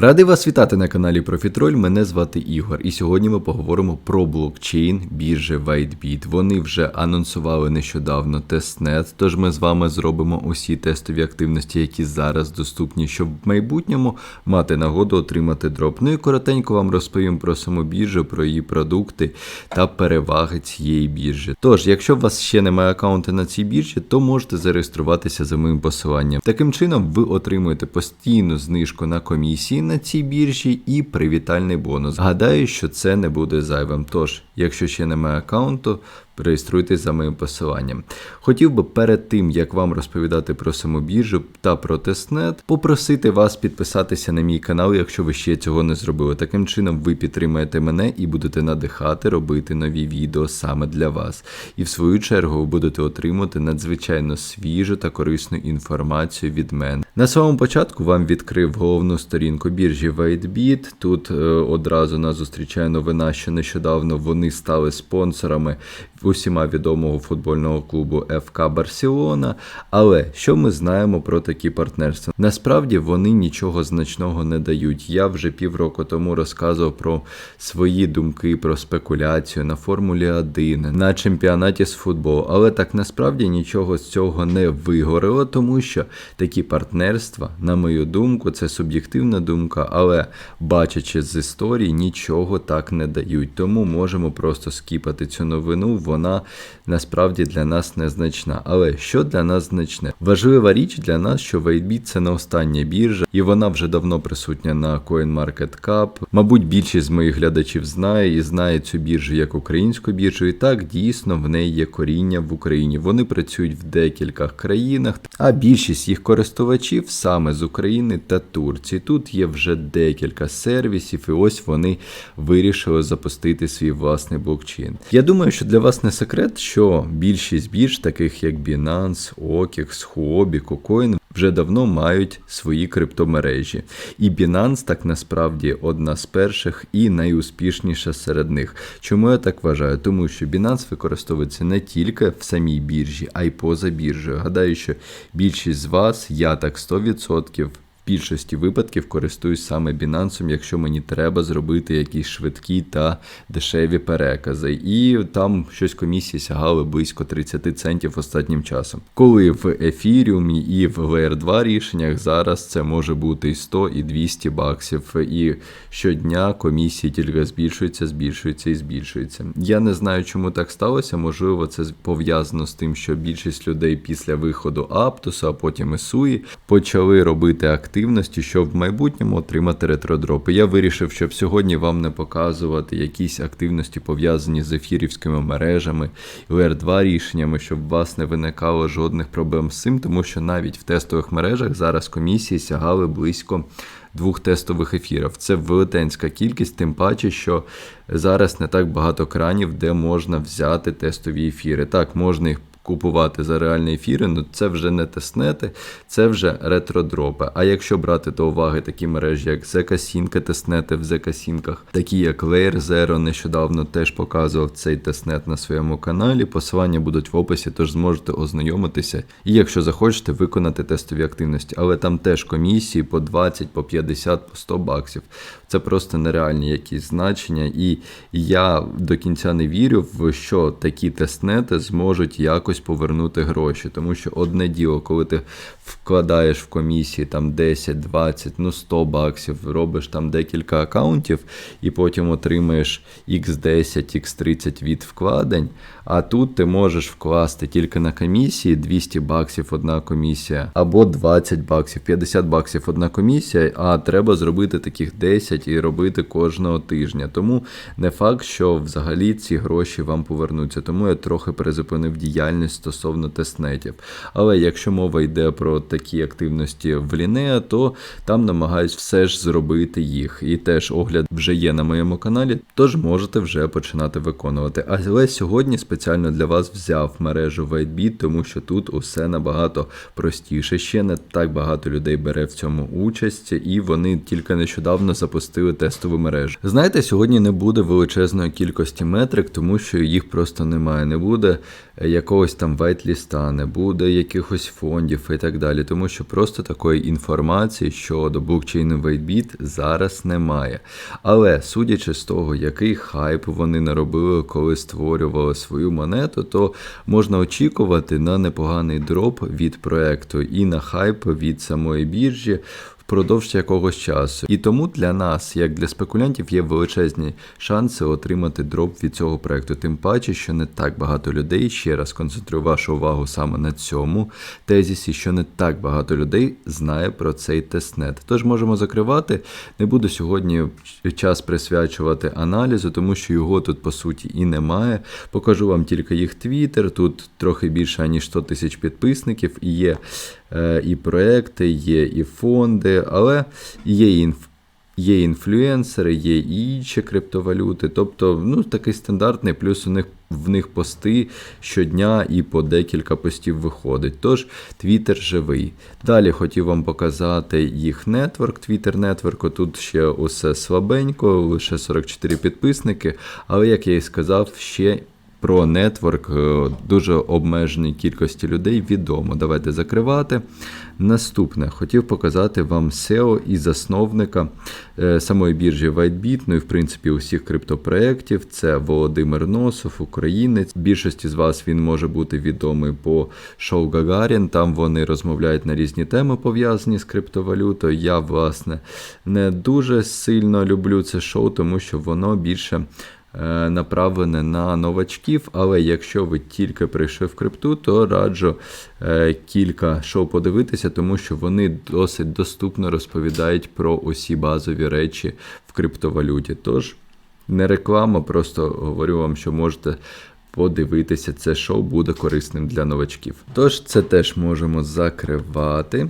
Радий вас вітати на каналі Профітроль. Мене звати Ігор, і сьогодні ми поговоримо про блокчейн біржі WhiteBit. Вони вже анонсували нещодавно тестнет, тож ми з вами зробимо усі тестові активності, які зараз доступні, щоб в майбутньому мати нагоду отримати дроп. Ну і коротенько вам розповім про саму біржу, про її продукти та переваги цієї біржі. Тож, якщо у вас ще немає аккаунту на цій біржі, то можете зареєструватися за моїм посиланням. Таким чином, ви отримуєте постійну знижку на комісії на цій біржі і привітальний бонус. Гадаю, що це не буде зайвим. Тож, якщо ще немає аккаунту, реєструйтесь за моїм посиланням. Хотів би перед тим, як вам розповідати про саму біржу та про тестнет, попросити вас підписатися на мій канал, якщо ви ще цього не зробили. Таким чином, ви підтримаєте мене і будете надихати робити нові відео саме для вас. І в свою чергу ви будете отримувати надзвичайно свіжу та корисну інформацію від мене. На самому початку вам відкрив головну сторінку біржі WhiteBit. Тут е, одразу нас зустрічає новина, що нещодавно вони стали спонсорами усіма відомого футбольного клубу ФК Барселона. Але що ми знаємо про такі партнерства? Насправді вони нічого значного не дають. Я вже півроку тому розказував про свої думки про спекуляцію на Формулі 1, на чемпіонаті з футболу. Але так насправді нічого з цього не вигорело, тому що такі партнерства, на мою думку, це суб'єктивна думка, але бачачи з історії, нічого так не дають. Тому можемо просто скіпати цю новину. Вона насправді для нас незначна. Але що для нас значне? Важлива річ для нас, що WhiteBit – це не остання біржа, і вона вже давно присутня на CoinMarketCap. Мабуть, більшість з моїх глядачів знає і знає цю біржу як українську біржу. І так дійсно в неї є коріння в Україні. Вони працюють в декількох країнах, а більшість їх користувачів саме з України та Турції. Тут є вже декілька сервісів, і ось вони вирішили запустити свій власний блокчейн. Я думаю, що для вас не секрет, що більшість бірж, таких як Binance, OKEX, Huobi, KuCoin, вже давно мають свої криптомережі. І Binance так насправді одна з перших і найуспішніша серед них. Чому я так вважаю? Тому що Binance використовується не тільки в самій біржі, а й поза біржею. Гадаю, що більшість з вас, я так 100%, в більшості випадків користуюсь саме Binance, якщо мені треба зробити якісь швидкі та дешеві перекази. І там щось комісії сягали близько 30 центів останнім часом. Коли в ефіріумі і в Layer 2 рішеннях зараз це може бути і 100, і 200 баксів. І щодня комісії тільки збільшуються, збільшуються і збільшуються. Я не знаю, чому так сталося. Можливо, це пов'язано з тим, що більшість людей після виходу Аптусу, а потім і Суї, почали робити активності, щоб в майбутньому отримати ретродропи. Я вирішив, щоб сьогодні вам не показувати якісь активності пов'язані з ефірівськими мережами, layer 2 рішеннями, щоб у вас не виникало жодних проблем з цим, тому що навіть в тестових мережах зараз комісії сягали близько. Двох тестових ефірів. Це велетенська кількість, тим паче, що зараз не так багато кранів, де можна взяти тестові ефіри. Так, можна їх купувати за реальні ефіри, ну це вже не тестнети, це вже ретродропи. А якщо брати до уваги такі мережі, як Zcasinка, тестнети в Zcasinках, такі як Layer Zero, нещодавно теж показував цей тестнет на своєму каналі. Посилання будуть в описі, тож зможете ознайомитися. І якщо захочете, виконати тестові активності. Але там теж комісії по 20, по 50, по 100 баксів. Це просто нереальні якісь значення. І я до кінця не вірю, в що такі тестнети зможуть якось повернути гроші. Тому що одне діло, коли ти вкладаєш в комісії там 10, 20, ну 100 баксів, робиш там декілька акаунтів і потім отримаєш X10, X30 від вкладень. А тут ти можеш вкласти тільки на комісії 200 баксів одна комісія, або 20 баксів, 50 баксів одна комісія, а треба зробити таких 10 і робити кожного тижня. Тому не факт, що взагалі ці гроші вам повернуться. Тому я трохи призупинив діяльність стосовно тестнетів. Але якщо мова йде про такі активності в Лінеа, то там намагаюсь все ж зробити їх. І теж огляд вже є на моєму каналі, тож можете вже починати виконувати. Але сьогодні спеціально для вас взяв мережу WhiteBit, тому що тут усе набагато простіше. Ще не так багато людей бере в цьому участь, і вони тільки нещодавно запустили тестову мережу. Знаєте, сьогодні не буде величезної кількості метрик, тому що їх просто немає. Не буде якогось якогось там вайтліста, не буде якихось фондів і так далі. Тому що просто такої інформації щодо блокчейну WhiteBit зараз немає. Але судячи з того, який хайп вони наробили, коли створювали свою монету, то можна очікувати на непоганий дроп від проекту і на хайп від самої біржі впродовж якогось часу. І тому для нас, як для спекулянтів, є величезні шанси отримати дроп від цього проекту. Тим паче, що не так багато людей ще раз концентрую вашу увагу саме на цьому тезісі, що не так багато людей знає про цей тестнет. Тож можемо закривати. Не буду сьогодні час присвячувати аналізу, тому що його тут по суті і немає. Покажу вам тільки їх твіттер. Тут трохи більше ніж 100 тисяч підписників і є і проекти, є і фонди, але є інф. Є інфлюенсери, є і інші криптовалюти. Тобто, ну, такий стандартний, плюс у них в них пости щодня і по декілька постів виходить. Тож Твіттер живий. Далі хотів вам показати їх нетворк, Твіттер нетворку. Тут ще усе слабенько, лише 44 підписники. Але, як я і сказав, ще про нетворк е, дуже обмеженій кількості людей відомо. Давайте закривати. Наступне хотів показати вам SEO і засновника е, самої біржі WhiteBit, ну і в принципі усіх криптопроєктів. Це Володимир Носов, українець. Більшості з вас він може бути відомий по шоу Гагарін. Там вони розмовляють на різні теми, пов'язані з криптовалютою. Я, власне, не дуже сильно люблю це шоу, тому що воно більше. Е, направлене на новачків, але якщо ви тільки прийшли в крипту, то раджу е, кілька шоу подивитися, тому що вони досить доступно розповідають про усі базові речі в криптовалюті. Тож, не реклама, просто говорю вам, що можете. Подивитися, це шоу буде корисним для новачків. Тож це теж можемо закривати.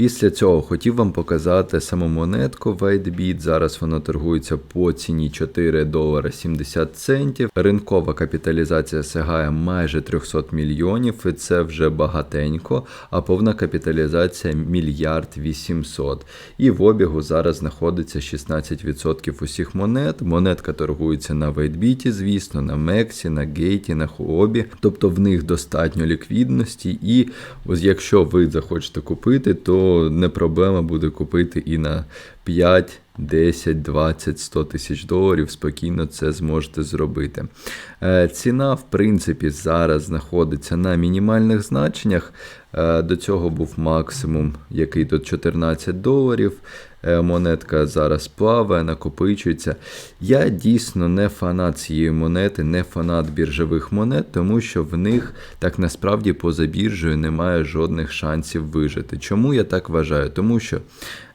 Після цього хотів вам показати саму монетку WhiteBit. Зараз вона торгується по ціні 4 долара 70 центів. Ринкова капіталізація сягає майже 300 мільйонів, і це вже багатенько, а повна капіталізація мільярд 800. І в обігу зараз знаходиться 16% усіх монет. Монетка торгується на WhiteBit, звісно, на Мексі, на Гейті, на Хуобі. Тобто в них достатньо ліквідності, і ось якщо ви захочете купити, то не проблема буде купити і на 5, 10, 20, 100 тисяч доларів. Спокійно це зможете зробити. Е, ціна, в принципі, зараз знаходиться на мінімальних значеннях. Е, до цього був максимум, який тут 14 доларів. Е, монетка зараз плаває, накопичується. Я дійсно не фанат цієї монети, не фанат біржових монет, тому що в них так насправді поза біржею немає жодних шансів вижити. Чому я так вважаю? Тому що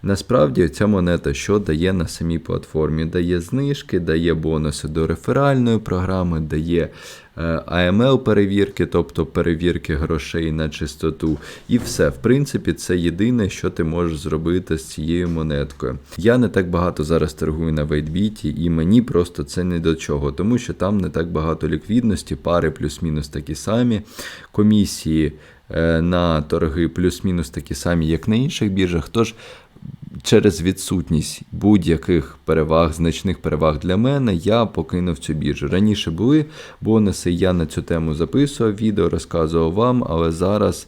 насправді ця монета, що дає на самій платформі, дає знижки, дає бонуси до реферальної програми, дає aml е, перевірки, тобто перевірки грошей на чистоту. І все. В принципі, це єдине, що ти можеш зробити з цією монеткою. Я не так багато зараз торгую на вейтбіті, і мені просто це не до чого, тому що там не так багато ліквідності, пари плюс-мінус такі самі. Комісії е, на торги плюс-мінус такі самі, як на інших біржах. Тож через відсутність будь-яких переваг, значних переваг для мене, я покинув цю біржу. Раніше були бонуси, я на цю тему записував відео, розказував вам, але зараз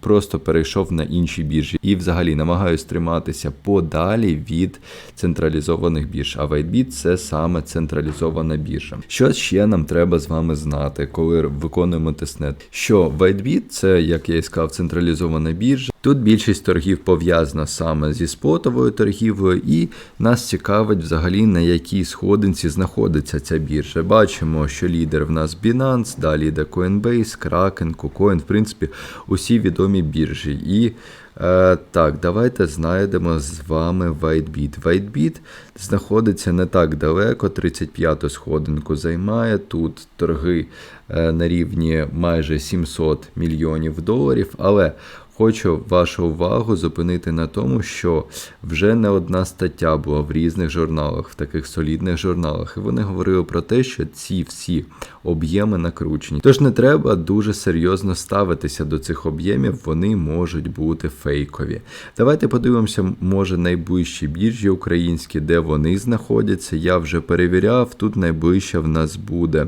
просто перейшов на інші біржі і взагалі намагаюся триматися подалі від централізованих бірж. А WhiteBit – це саме централізована біржа. Що ще нам треба з вами знати, коли виконуємо тестнет? Що WhiteBit – це, як я і сказав, централізована біржа. Тут більшість торгів пов'язана саме зі спотовою торгівлею, і нас цікавить взагалі на якій сходинці знаходиться ця біржа. Бачимо, що лідер в нас Binance, далі йде Coinbase, Kraken, KuCoin, в принципі, усі відомі біржі. І е, так, давайте знайдемо з вами WhiteBit. WhiteBit знаходиться не так далеко, 35-ту сходинку займає. Тут торги е, на рівні майже 700 мільйонів доларів. але Хочу вашу увагу зупинити на тому, що вже не одна стаття була в різних журналах, в таких солідних журналах, і вони говорили про те, що ці всі об'єми накручені. Тож не треба дуже серйозно ставитися до цих об'ємів, вони можуть бути фейкові. Давайте подивимося, може найближчі біржі українські, де вони знаходяться. Я вже перевіряв, тут найближче в нас буде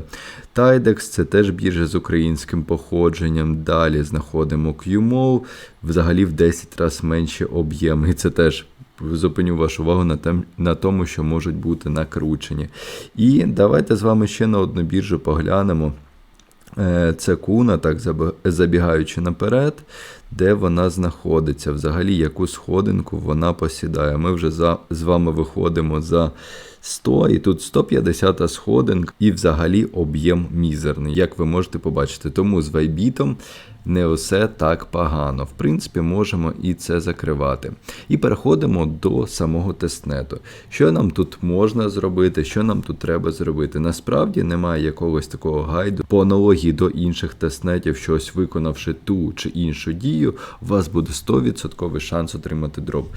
Tidex це теж біржа з українським походженням. Далі знаходимо QMO, взагалі в 10 разів менші об'єми. І це теж зупиню вашу увагу на, тем, на тому, що можуть бути накручені. І давайте з вами ще на одну біржу поглянемо. Е, Це куна, так забігаючи наперед, де вона знаходиться, взагалі яку сходинку вона посідає. Ми вже за, з вами виходимо за 100, і тут 150 сходинка, і взагалі об'єм мізерний, як ви можете побачити. Тому з вайбітом не все так погано. В принципі, можемо і це закривати. І переходимо до самого тестнету. Що нам тут можна зробити, що нам тут треба зробити? Насправді немає якогось такого гайду по аналогії до інших тестнетів, що ось виконавши ту чи іншу дію, у вас буде 100% шанс отримати дроп.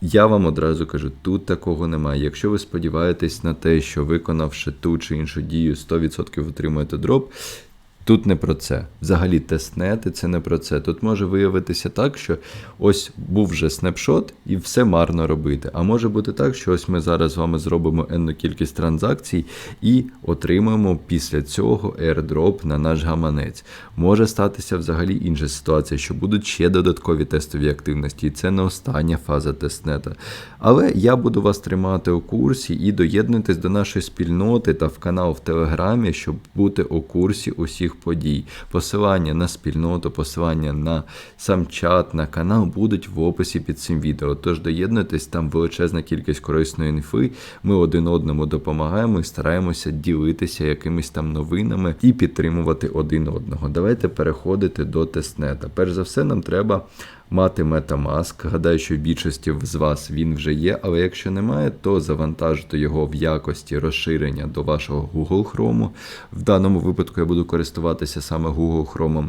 Я вам одразу кажу, тут такого немає. Якщо ви сподіваєтесь на те, що виконавши ту чи іншу дію, 100% отримаєте дроп. Тут не про це. Взагалі, тестнети це не про це. Тут може виявитися так, що ось був вже снапшот і все марно робити. А може бути так, що ось ми зараз з вами зробимо енну кількість транзакцій і отримаємо після цього airdrop на наш гаманець. Може статися взагалі інша ситуація, що будуть ще додаткові тестові активності, і це не остання фаза тестнета. Але я буду вас тримати у курсі і доєднуйтесь до нашої спільноти та в канал в Телеграмі, щоб бути у курсі усіх подій. Посилання на спільноту, посилання на сам чат, на канал будуть в описі під цим відео. Тож доєднуйтесь, там величезна кількість корисної інфи. Ми один одному допомагаємо і стараємося ділитися якимись там новинами і підтримувати один одного. Давайте переходити до тестнета. Перш за все, нам треба мати Metamask. Гадаю, що більшості з вас він вже є, але якщо немає, то завантажити його в якості розширення до вашого Google Chrome. В даному випадку я буду користуватися саме Google Chrome.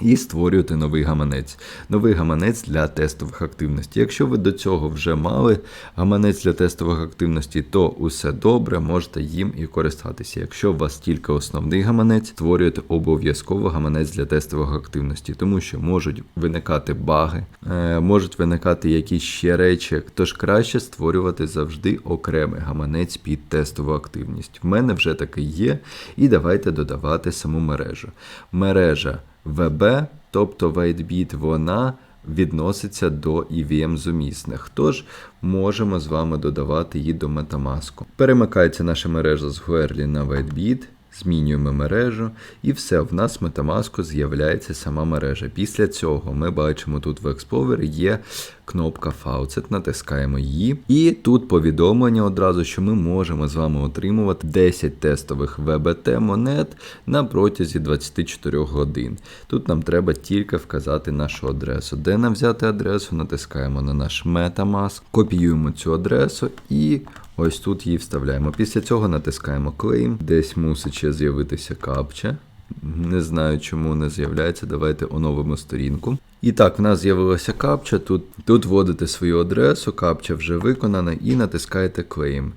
І створювати новий гаманець. Новий гаманець для тестових активностей. Якщо ви до цього вже мали гаманець для тестових активностей, то усе добре, можете їм і користатися. Якщо у вас тільки основний гаманець, створюєте обов'язково гаманець для тестових активностей, тому що можуть виникати баги, е, можуть виникати якісь ще речі. Тож краще створювати завжди окремий гаманець під тестову активність. В мене вже такий є, і давайте додавати саму мережу. Мережа. ВБ, тобто WhiteBit, вона відноситься до EVM зумісних. Тож можемо з вами додавати її до Metamask. Перемикається наша мережа з Huerly на WhiteBit. Змінюємо мережу, і все, в нас в Metamask з'являється сама мережа. Після цього ми бачимо тут в Explorer є кнопка Faucet, натискаємо її. І тут повідомлення одразу, що ми можемо з вами отримувати 10 тестових VBT монет на протязі 24 годин. Тут нам треба тільки вказати нашу адресу. Де нам взяти адресу? Натискаємо на наш Metamask, копіюємо цю адресу і ось тут її вставляємо. Після цього натискаємо Claim, десь мусить ще з'явитися капча. Не знаю, чому не з'являється. Давайте оновимо сторінку. І так, в нас з'явилася капча. Тут тут вводите свою адресу, капча вже виконана, і натискаєте Claim.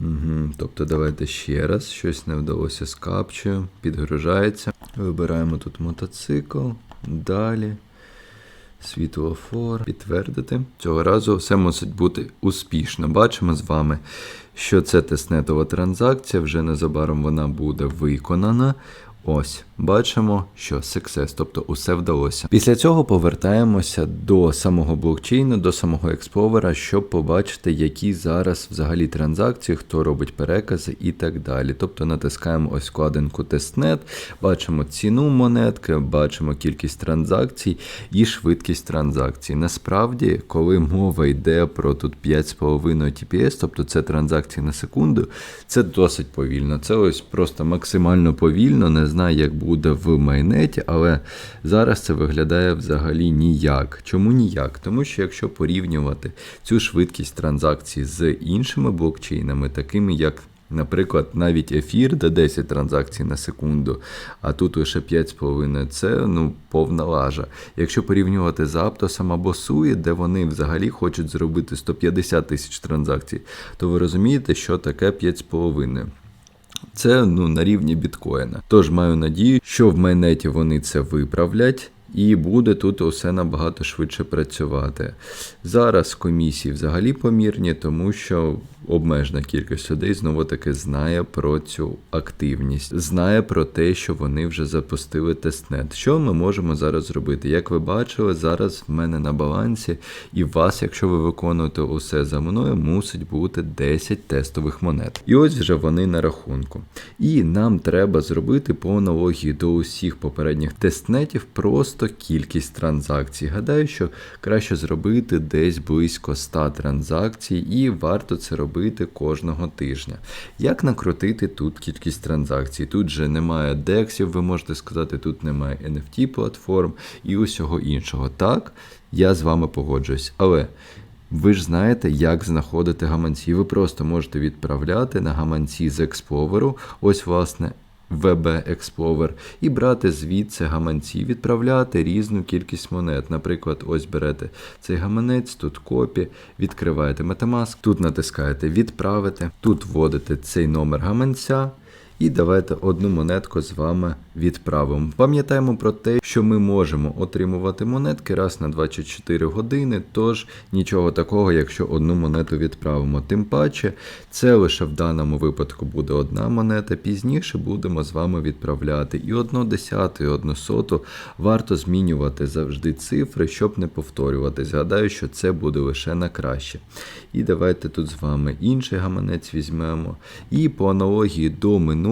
Угу, Тобто, давайте ще раз. Щось не вдалося з капчею. Підгружається. Вибираємо тут мотоцикл. Далі. Світлофор. Підтвердити. Цього разу все мусить бути успішно. Бачимо з вами, що це тестнетова транзакція. Вже незабаром вона буде виконана. Ось, бачимо, що success, тобто усе вдалося. Після цього повертаємося до самого блокчейну, до самого експловера, щоб побачити, які зараз взагалі транзакції, хто робить перекази і так далі. Тобто натискаємо ось вкладинку тестнет, бачимо ціну монетки, бачимо кількість транзакцій і швидкість транзакцій. Насправді, коли мова йде про тут 5,5 TPS, тобто це транзакції на секунду, це досить повільно. Це ось просто максимально повільно. Не знаю, як буде в майнеті, але зараз це виглядає взагалі ніяк. Чому ніяк? Тому що якщо порівнювати цю швидкість транзакцій з іншими блокчейнами, такими як. Наприклад, навіть ефір, де 10 транзакцій на секунду, а тут лише 5,5 це ну, повна лажа. Якщо порівнювати з Аптосом або Суї, де вони взагалі хочуть зробити 150 тисяч транзакцій, то ви розумієте, що таке 5,5. Це ну, на рівні біткоїна. Тож маю надію, що в майнеті вони це виправлять. І буде тут усе набагато швидше працювати. Зараз комісії взагалі помірні, тому що обмежена кількість людей знову таки знає про цю активність, знає про те, що вони вже запустили тестнет. Що ми можемо зараз зробити? Як ви бачили, зараз в мене на балансі, і вас, якщо ви виконуєте усе за мною, мусить бути 10 тестових монет. І ось вже вони на рахунку. І нам треба зробити по аналогії до усіх попередніх тестнетів просто кількість транзакцій. Гадаю, що краще зробити десь близько 100 транзакцій, і варто це робити кожного тижня. Як накрутити тут кількість транзакцій? Тут же немає дексів, ви можете сказати, тут немає NFT платформ і усього іншого. Так, я з вами погоджуюсь. Але ви ж знаєте, як знаходити гаманці. Ви просто можете відправляти на гаманці з Explorer, ось, власне, VB Експловер, і брати звідси гаманці, відправляти різну кількість монет. Наприклад, ось берете цей гаманець, тут копі, відкриваєте Metamask, тут натискаєте Відправити, тут вводите цей номер гаманця. І давайте одну монетку з вами відправимо. Пам'ятаємо про те, що ми можемо отримувати монетки раз на 24 години, тож нічого такого, якщо одну монету відправимо. Тим паче, це лише в даному випадку буде одна монета, пізніше будемо з вами відправляти і одну десяту, і одну соту. Варто змінювати завжди цифри, щоб не повторюватись. Гадаю, що це буде лише на краще. І давайте тут з вами інший гаманець візьмемо. І по аналогії до минулого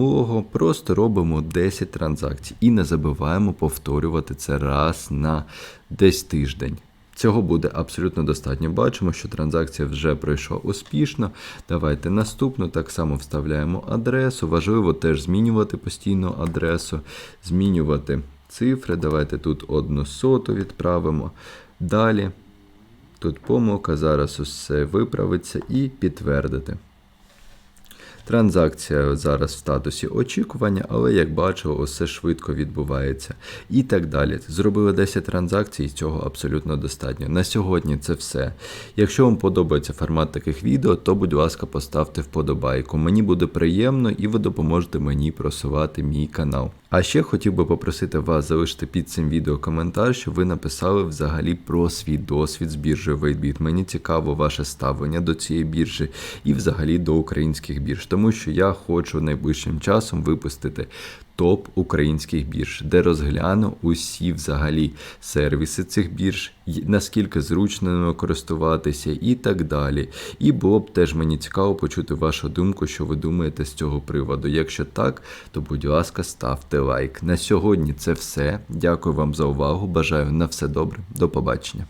просто робимо 10 транзакцій і не забуваємо повторювати це раз на десь тиждень. Цього буде абсолютно достатньо. Бачимо, що транзакція вже пройшла успішно. Давайте наступну так само вставляємо адресу. Важливо теж змінювати постійно адресу, змінювати цифри. Давайте тут одну соту відправимо. Далі. Тут помилка, зараз усе виправиться і підтвердити. Транзакція зараз в статусі очікування, але як бачили, усе швидко відбувається. І так далі. Зробили 10 транзакцій, і цього абсолютно достатньо. На сьогодні це все. Якщо вам подобається формат таких відео, то будь ласка, поставте вподобайку. Мені буде приємно і ви допоможете мені просувати мій канал. А ще хотів би попросити вас залишити під цим відео коментар, щоб ви написали взагалі про свій досвід з біржею WaitBit. Мені цікаво ваше ставлення до цієї біржі і взагалі до українських бірж, тому що я хочу найближчим часом випустити топ українських бірж, де розгляну усі взагалі сервіси цих бірж, наскільки зручно ними користуватися і так далі. І було б теж мені цікаво почути вашу думку, що ви думаєте з цього приводу. Якщо так, то будь ласка, ставте лайк. На сьогодні це все. Дякую вам за увагу. Бажаю на все добре. До побачення.